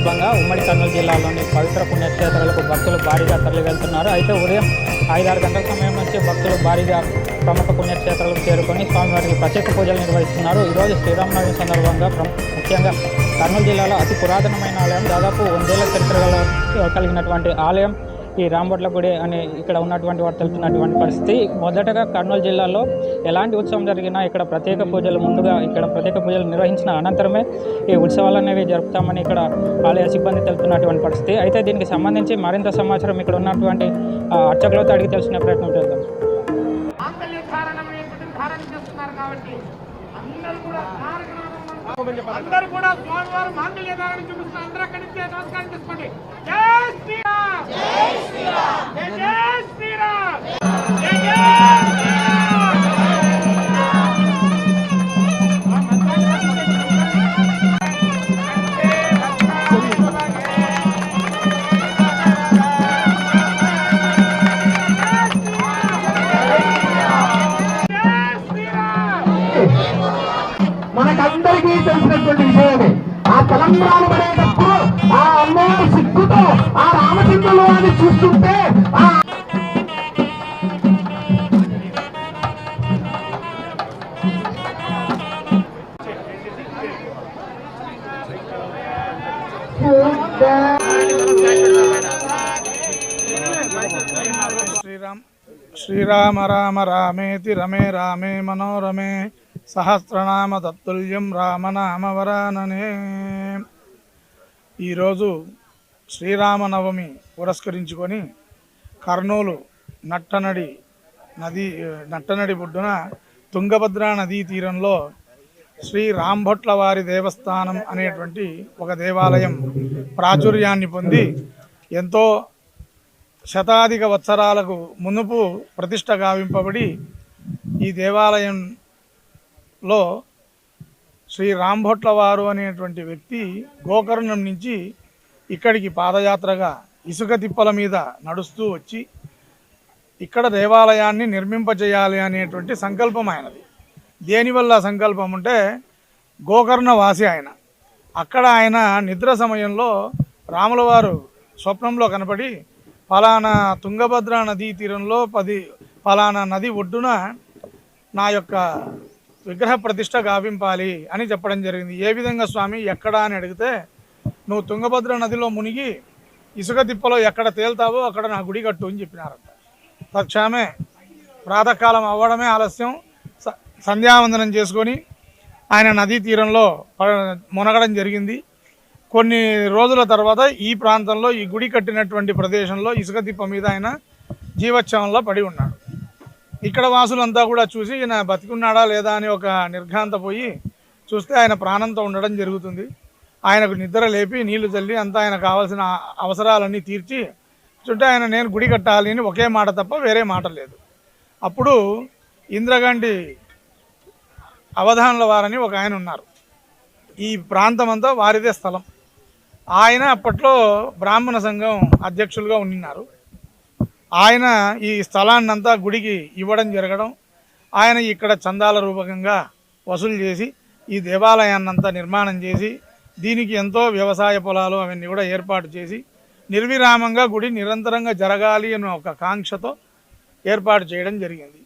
సులభంగా ఉమ్మడి కర్నూలు జిల్లాలోని పవిత్ర పుణ్యక్షేత్రాలకు భక్తులు భారీగా తరలి వెళ్తున్నారు. అయితే ఉదయం ఐదారు గంటల సమయం నుంచి భక్తులు భారీగా ప్రముఖ పుణ్యక్షేత్రాలకు చేరుకొని స్వామివారికి ప్రత్యేక పూజలు నిర్వహిస్తున్నారు. ఈరోజు శ్రీరామనవమి సందర్భంగా ముఖ్యంగా కర్నూలు జిల్లాలో అతి పురాతనమైన ఆలయం దాదాపు వందేళ్ళ చరిత్ర కలిగినటువంటి ఆలయం. ఈ రాంబొట్ల గుడి అని ఇక్కడ ఉన్నటువంటి వారు తెలుపుతున్నటువంటి పరిస్థితి. మొదటగా కర్నూలు జిల్లాలో ఎలాంటి ఉత్సవం జరిగినా ఇక్కడ ప్రత్యేక పూజలు ముందుగా ఇక్కడ ప్రత్యేక పూజలు నిర్వహించిన అనంతరమే ఈ ఉత్సవాలు అనేవి జరుపుతామని ఇక్కడ ఆలయ సిబ్బంది తెలుపుతున్నటువంటి పరిస్థితి. అయితే దీనికి సంబంధించి మరింత సమాచారం ఇక్కడ ఉన్నటువంటి అర్చకులతో అడిగి తెలుసుకునే ప్రయత్నం చేద్దాం. అందరూ కూడా స్వామివారు మాంగళ్య ధారణ చూపిస్తున్నారు. అందరూ అక్కడి నుంచి నమస్కారం చేసుకోండి. మనకందరికీ తెలిసినటువంటి విషయమే ఆ తలంబ్రాలు పడేటప్పుడు ఆ అమ్మవారి సిగ్గుతో ఆ రామచంద్రులు అని చూస్తుంటే ఆ శ్రీరామ్ శ్రీరామ రామ రామేతి రమే రామే మనోరమే సహస్రనామ తత్తుల్యం రామనామ వరాననే. ఈరోజు శ్రీరామనవమి పురస్కరించుకొని కర్నూలు నట్టనడి నది నట్టనడి బొడ్డున తుంగభద్రా నదీ తీరంలో శ్రీ రాంభట్ల వారి దేవస్థానం అనేటువంటి ఒక దేవాలయం ప్రాచుర్యాన్ని పొంది ఎంతో శతాధిక వత్సరాలకు మునుపు ప్రతిష్ట గావింపబడి ఈ దేవాలయంలో శ్రీ రాంభొట్ల వారు అనేటువంటి వ్యక్తి గోకర్ణం నుంచి ఇక్కడికి పాదయాత్రగా ఇసుక తిప్పల మీద నడుస్తూ వచ్చి ఇక్కడ దేవాలయాన్ని నిర్మింపజేయాలి అనేటువంటి సంకల్పం ఆయనది. దేనివల్ల సంకల్పం అంటే గోకర్ణ వాసి ఆయన. అక్కడ ఆయన నిద్ర సమయంలో రాముల వారు స్వప్నంలో కనపడి ఫలానా తుంగభద్ర నదీ తీరంలో పది ఫలానా నది ఒడ్డున నా యొక్క విగ్రహ ప్రతిష్ట గావింపాలి అని చెప్పడం జరిగింది. ఏ విధంగా స్వామి? ఎక్కడ అని అడిగితే నువ్వు తుంగభద్ర నదిలో మునిగి ఇసుక తిప్పలో ఎక్కడ తేల్తావో అక్కడ నా గుడి కట్టు అని చెప్పినారంట. తక్షణమే ప్రాతకాలం అవ్వడమే ఆలస్యం. స- సంధ్యావందనం చేసుకొని ఆయన నదీ తీరంలో మునగడం జరిగింది. కొన్ని రోజుల తర్వాత ఈ ప్రాంతంలో ఈ గుడి కట్టినటువంటి ప్రదేశంలో ఇసుక తిప్ప మీద ఆయన జీవోత్సవంలో పడి ఉన్నాడు. ఇక్కడ వాసులంతా కూడా చూసి ఈయన బతికున్నాడా లేదా అని ఒక నిర్ఘాంత పోయి చూస్తే ఆయన ప్రాణంతో ఉండడం జరుగుతుంది. ఆయనకు నిద్ర లేపి నీళ్ళు చల్లి అంతా ఆయన కావాల్సిన అవసరాలన్నీ తీర్చి చుట్టూ ఆయన నేను గుడి కట్టాలి అని ఒకే మాట తప్ప వేరే మాట లేదు. అప్పుడు ఇంద్రగండి అవధానుల వారని ఒక ఆయన ఉన్నారు. ఈ ప్రాంతం అంతా వారిదే స్థలం. ఆయన అప్పట్లో బ్రాహ్మణ సంఘం అధ్యక్షులుగా ఉన్నారు ఆయన ఈ స్థలాన్నంతా గుడికి ఇవ్వడం జరగడం ఆయన ఇక్కడ చందాల రూపకంగా వసూలు చేసి ఈ దేవాలయాన్నంతా నిర్మాణం చేసి దీనికి ఎంతో వ్యవసాయ పొలాలు అవన్నీ కూడా ఏర్పాటు చేసి నిర్విరామంగా గుడి నిరంతరంగా జరగాలి అనే ఒక కాంక్షతో ఏర్పాటు చేయడం జరిగింది.